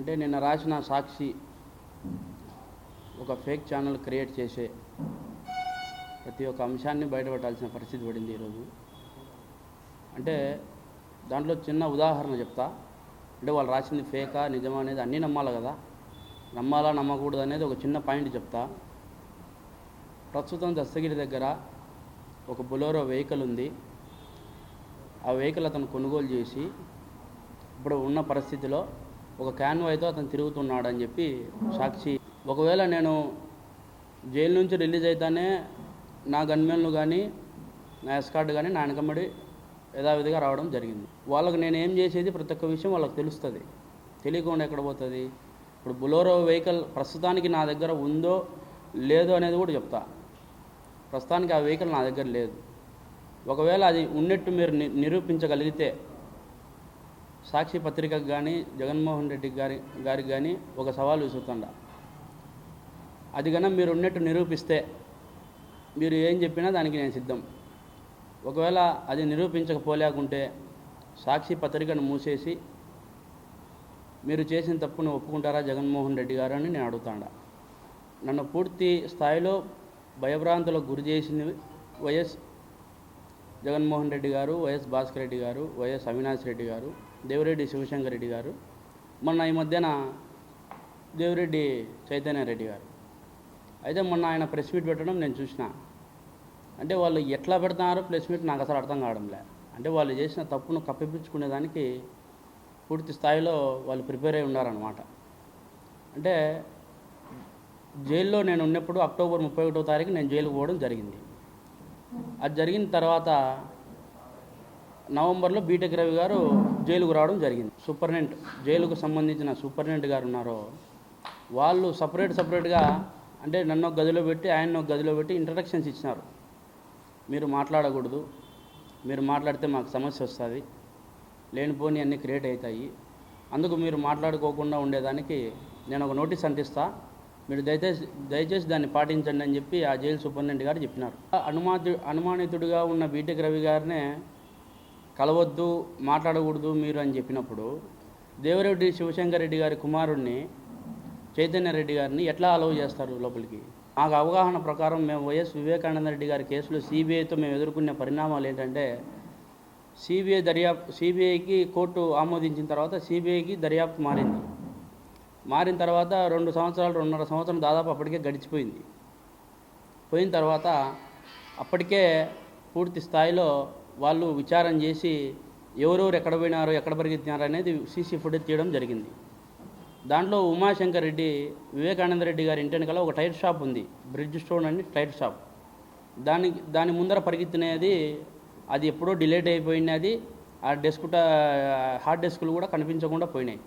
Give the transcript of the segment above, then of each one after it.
అంటే నిన్న రాసిన సాక్షి ఒక ఫేక్ ఛానల్ క్రియేట్ చేసే ప్రతి ఒక్క అంశాన్ని బయటపెట్టాల్సిన పరిస్థితి పడింది ఈరోజు. అంటే దాంట్లో చిన్న ఉదాహరణ చెప్తా. అంటే వాళ్ళు రాసింది ఫేకా నిజమా అనేది అన్నీ నమ్మాలి కదా. నమ్మాలా నమ్మకూడదు అనేది ఒక చిన్న పాయింట్ చెప్తా. ప్రస్తుతం దస్తగిరి దగ్గర ఒక బొలోరో వెహికల్ ఉంది. ఆ వెహికల్ అతను కొనుగోలు చేసి ఇప్పుడు ఉన్న పరిస్థితిలో ఒక క్యాన్వాయ్తో అతను తిరుగుతున్నాడని చెప్పి సాక్షి. ఒకవేళ నేను జైలు నుంచి రిలీజ్ అయితేనే నా గన్మెన్లు కానీ నా ఎస్కార్డ్ కానీ నా వెనకబడి యథావిధిగా రావడం జరిగింది. వాళ్ళకి నేను ఏం చేసేది ప్రతి ఒక్క విషయం వాళ్ళకి తెలుస్తుంది. తెలియకుండా ఎక్కడ పోతుంది? ఇప్పుడు బులోరో వెహికల్ ప్రస్తుతానికి నా దగ్గర ఉందో లేదో అనేది కూడా చెప్తా. ప్రస్తుతానికి ఆ వెహికల్ నా దగ్గర లేదు. ఒకవేళ అది ఉన్నట్టు మీరు ని- నిరూపించగలిగితే సాక్షి పత్రికకు కానీ జగన్మోహన్ రెడ్డి గారి గారికి కానీ ఒక సవాల్ విసురుతుండ. అది కన్నా మీరు ఉన్నట్టు నిరూపిస్తే మీరు ఏం చెప్పినా దానికి నేను సిద్ధం. ఒకవేళ అది నిరూపించకపోలేకుంటే సాక్షి పత్రికను మూసేసి మీరు చేసిన తప్పును ఒప్పుకుంటారా జగన్మోహన్ రెడ్డి గారు అని నేను అడుగుతాండ. నన్ను పూర్తి స్థాయిలో భయభ్రాంతులకు గురి చేసింది వైఎస్ జగన్మోహన్ రెడ్డి గారు వైఎస్ భాస్కర్ రెడ్డి గారు వైఎస్ అవినాష్ రెడ్డి గారు దేవిరెడ్డి శివశంకర్ రెడ్డి గారు మొన్న ఈ మధ్యన దేవిరెడ్డి చైతన్య రెడ్డి గారు. అయితే మొన్న ఆయన ప్రెస్ మీట్ పెట్టడం నేను చూసిన. అంటే వాళ్ళు ఎట్లా పెడతారో ప్రెస్ మీట్ నాకు అసలు అర్థం కావడం లే అంటే వాళ్ళు చేసిన తప్పును కప్పిపించుకునేదానికి పూర్తి స్థాయిలో వాళ్ళు ప్రిపేర్ అయి ఉన్నారనమాట అంటే జైల్లో నేను ఉన్నప్పుడు అక్టోబర్ ముప్పై ఒకటో తారీఖు నేను జైలుకు పోవడం జరిగింది. అది జరిగిన తర్వాత నవంబర్లో బీటెక్ రవి గారు జైలుకు రావడం జరిగింది. సూపర్నెంట్ జైలుకు సంబంధించిన సూపర్నెంట్ గారు ఉన్నారో వాళ్ళు సపరేట్ సపరేట్గా అంటే నన్ను ఒక గదిలో పెట్టి ఆయన ఒక గదిలో పెట్టి ఇంట్రడక్షన్స్ ఇచ్చినారు. మీరు మాట్లాడకూడదు. మీరు మాట్లాడితే మాకు సమస్య వస్తుంది. లేనిపోని అన్నీ క్రియేట్ అవుతాయి. అందుకు మీరు మాట్లాడుకోకుండా ఉండేదానికి నేను ఒక నోటీస్ అంటిస్తా. మీరు దయచేసి దయచేసి దాన్ని పాటించండి అని చెప్పి ఆ జైలు సూపరింటెండెంట్ గారు చెప్పినారు. అనుమాతి అనుమానితుడిగా ఉన్న బీటెక్ రవి గారినే కలవద్దు మాట్లాడకూడదు మీరు అని చెప్పినప్పుడు దేవరెడ్డి శివశంకర్ రెడ్డి గారి కుమారుడిని చైతన్య రెడ్డి గారిని ఎట్లా అలవ్ చేస్తారు లోపలికి? మాకు అవగాహన ప్రకారం మేము వైఎస్ వివేకానంద రెడ్డి గారి కేసులో సిబిఐతో మేము ఎదుర్కొనే పరిణామాలు ఏంటంటే సిబిఐ దర్యాప్తు సిబిఐకి కోర్టు ఆమోదించిన తర్వాత సిబిఐకి దర్యాప్తు మారింది. మారిన తర్వాత రెండు సంవత్సరాలు రెండున్నర సంవత్సరం దాదాపు అప్పటికే గడిచిపోయింది. పోయిన తర్వాత అప్పటికే పూర్తి స్థాయిలో వాళ్ళు విచారం చేసి ఎవరెవరు ఎక్కడ పోయినారో ఎక్కడ పరిగెత్తినారో అనేది సీసీ ఫుటేజ్ తీయడం జరిగింది. దాంట్లో ఉమాశంకర్ రెడ్డి వివేకానంద రెడ్డి గారి ఇంటి వెనకాల ఒక టైర్ షాప్ ఉంది. బ్రిడ్జ్ స్టోన్ అని టైర్ షాప్. దాని దాని ముందర పరిగెత్తినది అది ఎప్పుడో డిలేట్ అయిపోయినది ఆ డెస్క్ హార్డ్ డెస్క్లు కూడా కనిపించకుండా పోయినాయి.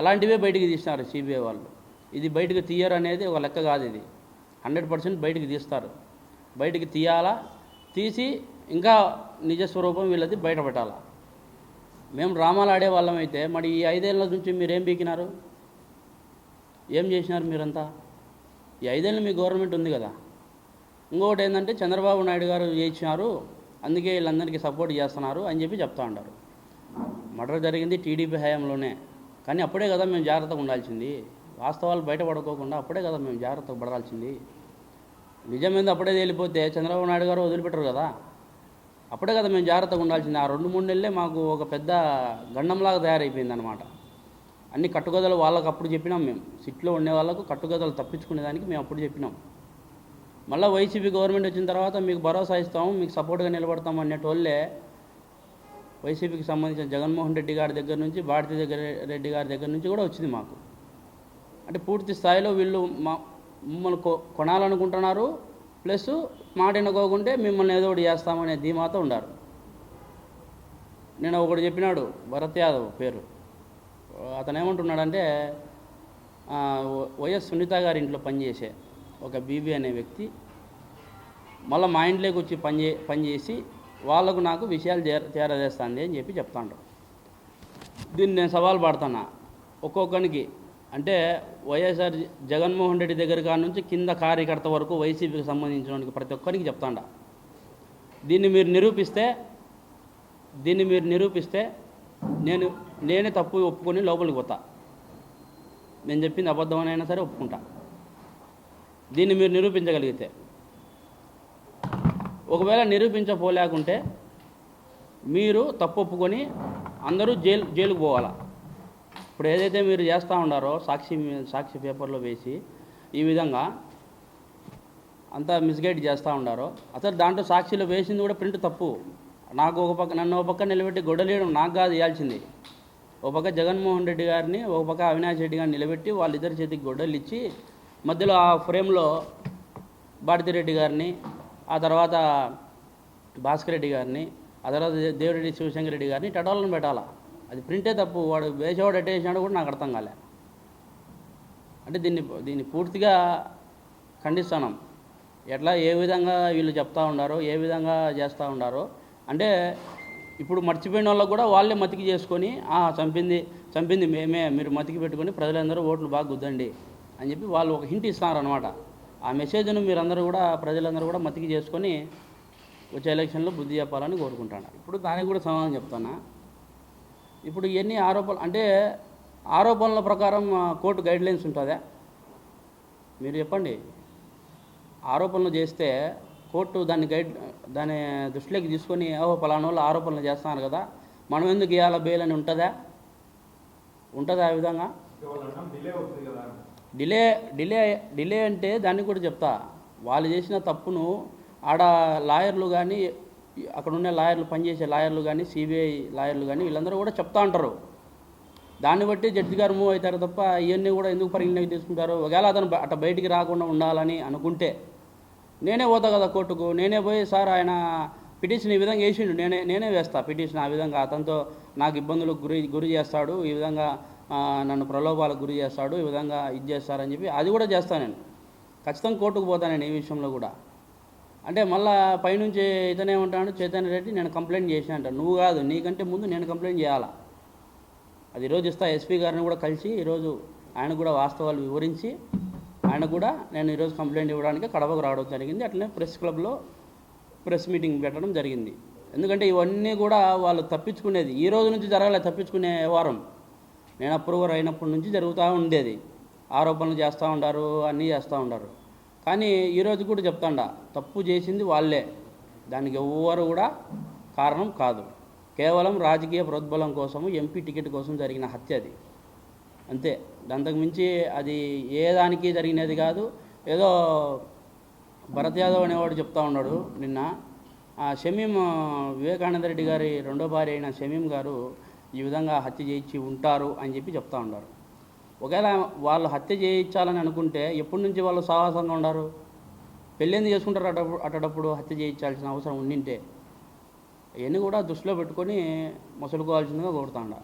అలాంటివే బయటికి తీసినారు సిబిఐ వాళ్ళు. ఇది బయటకు తీయరు అనేది ఒక లెక్క కాదు ఇది. హండ్రెడ్ పర్సెంట్ బయటికి తీస్తారు. బయటికి తీయాలా? తీసి ఇంకా నిజస్వరూపం వీళ్ళది బయటపెట్టాలా మేము డ్రామాలు ఆడే వాళ్ళం అయితే మరి ఈ ఐదేళ్ళ నుంచి మీరేం పీకినారు ఏం చేసినారు మీరంతా? ఈ ఐదేళ్ళు మీ గవర్నమెంట్ ఉంది కదా. ఇంకొకటి ఏంటంటే చంద్రబాబు నాయుడు గారు చేయించినారు అందుకే వీళ్ళందరికీ సపోర్ట్ చేస్తున్నారు అని చెప్పి చెప్తా ఉంటారు మర్డర్ జరిగింది టీడీపీ హయాంలోనే. కానీ అప్పుడే కదా మేము జాగ్రత్తగా ఉండాల్సింది. వాస్తవాలు బయటపడుకోకుండా అప్పుడే కదా మేము జాగ్రత్తగా పడాల్సింది. నిజమేంది అప్పుడే తేలిపోతే చంద్రబాబు నాయుడు గారు వదిలిపెట్టరు కదా. అప్పుడే కదా మేము జాగ్రత్తగా ఉండాల్సింది. ఆ రెండు మూడు నెలలే మాకు ఒక పెద్ద గండంలాగా తయారైపోయింది అనమాట అన్ని కట్టుగదలు వాళ్ళకి అప్పుడు చెప్పినాం మేము. సిట్లో ఉండే వాళ్ళకు కట్టుగదలు తప్పించుకునేదానికి మేము అప్పుడు చెప్పినాం. మళ్ళీ వైసీపీ గవర్నమెంట్ వచ్చిన తర్వాత మీకు భరోసా ఇస్తాము మీకు సపోర్ట్గా నిలబడతాం అనేటోళ్ళే వైసీపీకి సంబంధించిన జగన్మోహన్ రెడ్డి గారి దగ్గర నుంచి భారతీయ దగ్గర రెడ్డి గారి దగ్గర నుంచి కూడా వచ్చింది మాకు. అంటే పూర్తి స్థాయిలో వీళ్ళు మా మిమ్మల్ని కొ కొనాలనుకుంటున్నారు ప్లస్ మాట ఎన్నుకోకుంటే మిమ్మల్ని ఏదో ఒకటి చేస్తామనే ధీమాతో ఉండారు. నేను ఒకడు చెప్పినాడు భరత్ యాదవ్ పేరు. అతను ఏమంటున్నాడంటే వైఎస్ సునీత గారి ఇంట్లో పనిచేసే ఒక బీబీ అనే వ్యక్తి మళ్ళీ మా ఇంట్లోకి వచ్చి పనిచే పనిచేసి వాళ్ళకు నాకు విషయాలు చేర చేరజేస్తుంది అని చెప్పి చెప్తాండ్రు. దీన్ని నేను సవాల్ పడుతున్నా ఒక్కొక్కరికి అంటే వైఎస్ఆర్ జగన్మోహన్ రెడ్డి దగ్గర కాడ నుంచి కింద కార్యకర్త వరకు వైసీపీకి సంబంధించిన ప్రతి ఒక్కరికి చెప్తాండ. దీన్ని మీరు నిరూపిస్తే దీన్ని మీరు నిరూపిస్తే నేను నేనే తప్పు ఒప్పుకొని లోపలికి పోతా. నేను చెప్పింది అబద్ధమనైనా సరే ఒప్పుకుంటా. దీన్ని మీరు నిరూపించగలిగితే. ఒకవేళ నిరూపించపోలేకుంటే మీరు తప్పు ఒప్పుకొని అందరూ జైలు జైలుకు పోవాలా? ఇప్పుడు ఏదైతే మీరు చేస్తూ ఉండారో సాక్షి సాక్షి పేపర్లో వేసి ఈ విధంగా అంతా మిస్గైడ్ చేస్తూ ఉండారో అసలు దాంట్లో సాక్షిలో వేసింది కూడా ప్రింట్ తప్పు. నాకు ఒక పక్క నన్ను ఒక పక్క నిలబెట్టి గొడవలేయడం నాకు కాదు ఇవ్వాల్సింది ఒక పక్క జగన్మోహన్ రెడ్డి గారిని ఒక పక్క అవినాష్ రెడ్డి గారిని నిలబెట్టి వాళ్ళిద్దరి చేతికి గొడ్డలు ఇచ్చి మధ్యలో ఆ ఫ్రేమ్లో భారతిరెడ్డి గారిని ఆ తర్వాత భాస్కర్ రెడ్డి గారిని ఆ తర్వాత దేవిరెడ్డి శివశంకర్ రెడ్డి గారిని టటాలను పెట్టాలా? అది ప్రింటే తప్పు. వాడు వేసేవాడు ఎట్టేసినాడు కూడా నాకు అర్థం కాలే. అంటే దీన్ని దీన్ని పూర్తిగా ఖండిస్తున్నాం. ఎట్లా ఏ విధంగా వీళ్ళు చెప్తా ఉండారో ఏ విధంగా చేస్తూ ఉండారో. అంటే ఇప్పుడు మర్చిపోయిన వాళ్ళకు కూడా వాళ్ళే మతికి చేసుకొని "ఆ, చంపింది చంపింది మేమే మీరు మతికి పెట్టుకొని ప్రజలందరూ ఓట్లు బాగా గుద్దండి అని చెప్పి వాళ్ళు ఒక హింట్ అనమాట ఆ మెసేజ్ను మీరందరూ కూడా ప్రజలందరూ కూడా మతికి చేసుకొని వచ్చే ఎలక్షన్లో బుద్ధి చెప్పాలని కోరుకుంటాను ఇప్పుడు దానికి కూడా సమాధానం చెప్తాను ఇప్పుడు ఇవన్నీ ఆరోపణలు అంటే ఆరోపణల ప్రకారం కోర్టు గైడ్ లైన్స్ ఉంటుందా? మీరు చెప్పండి. ఆరోపణలు చేస్తే కోర్టు దాన్ని గైడ్ దాని దృష్టిలోకి తీసుకొని ఓహో పలానా వాళ్ళు ఆరోపణలు చేస్తున్నారు కదా మనం ఎందుకు ఇవ్వాల బెయిల్ అని ఉంటుందా? ఉంటుందా ఆ విధంగా? డిలే డిలే డిలే అంటే దాన్ని కూడా చెప్తా. వాళ్ళు చేసిన తప్పును ఆడ లాయర్లు కానీ అక్కడ ఉన్న లాయర్లు పనిచేసే లాయర్లు కానీ సిబిఐ లాయర్లు కానీ వీళ్ళందరూ కూడా చెప్తా ఉంటారు దాన్ని బట్టి జడ్జి గారు మూవ్ అవుతారు తప్ప ఇవన్నీ కూడా ఎందుకు పరిగణలోకి తీసుకుంటారు? ఒకవేళ అతను అట్ట బయటికి రాకుండా ఉండాలని అనుకుంటే నేనే పోతా కదా కోర్టుకు. నేనే పోయి సార్ ఆయన పిటిషన్ ఈ విధంగా వేసిండు. నేనే నేనే వేస్తా పిటిషన్ ఆ విధంగా. అతనితో నాకు ఇబ్బందులకు గురి గురి చేస్తాడు. ఈ విధంగా నన్ను ప్రలోభాలకు గురి చేస్తాడు. ఈ విధంగా ఇది చేస్తారని చెప్పి అది కూడా చేస్తాను నేను. ఖచ్చితంగా కోర్టుకు పోతాను నేను ఈ విషయంలో కూడా. అంటే మళ్ళా పైనుంచి ఇతనే ఉంటాడు చైతన్య రెడ్డి నేను కంప్లైంట్ చేసిన అంట. నువ్వు కాదు నీకంటే ముందు నేను కంప్లైంట్ చేయాలా? అది ఈరోజు ఇస్తా. ఎస్పీ గారిని కూడా కలిసి ఈరోజు ఆయన కూడా వాస్తవాలు వివరించి ఆయన కూడా నేను ఈరోజు కంప్లైంట్ ఇవ్వడానికి కడపకు రావడం జరిగింది. అట్లనే ప్రెస్ క్లబ్లో ప్రెస్ మీటింగ్ పెట్టడం జరిగింది. ఎందుకంటే ఇవన్నీ కూడా వాళ్ళు తప్పించుకునేది. ఈ రోజు నుంచి జరగాలి తప్పించుకునే వారం. నేను అప్రూవర్ అయినప్పటి నుంచి జరుగుతూ ఉండేది. ఆరోపణలు చేస్తూ ఉంటారు అన్నీ చేస్తూ ఉంటారు కానీ ఈరోజు కూడా చెప్తాండ తప్పు చేసింది వాళ్ళే. దానికి ఎవ్వరు కూడా కారణం కాదు. కేవలం రాజకీయ ప్రోద్బలం కోసము ఎంపీ టికెట్ కోసం జరిగిన హత్య అది. అంతే. అంతకు మించి అది ఏ దానికి జరిగినది కాదు. ఏదో భరత్ యాదవ్ అనేవాడు చెప్తా ఉన్నాడు నిన్న. ఆ షమీం వివేకానంద రెడ్డి గారి రెండో భార్య అయిన షమీం గారు ఈ విధంగా హత్య చేయించి ఉంటారు అని చెప్పి చెప్తా ఉన్నారు. ఒకవేళ వాళ్ళు హత్య చేయించాలని అనుకుంటే ఎప్పటి నుంచి వాళ్ళు సాహసంగా ఉండరు? పెళ్ళేంది చేసుకుంటారు అటప్పుడు అటప్పుడు హత్య చేయించాల్సిన అవసరం ఉండింటే? ఇవన్నీ కూడా దృష్టిలో పెట్టుకొని ముసలుకోవాల్సిందిగా కోరుతాండ.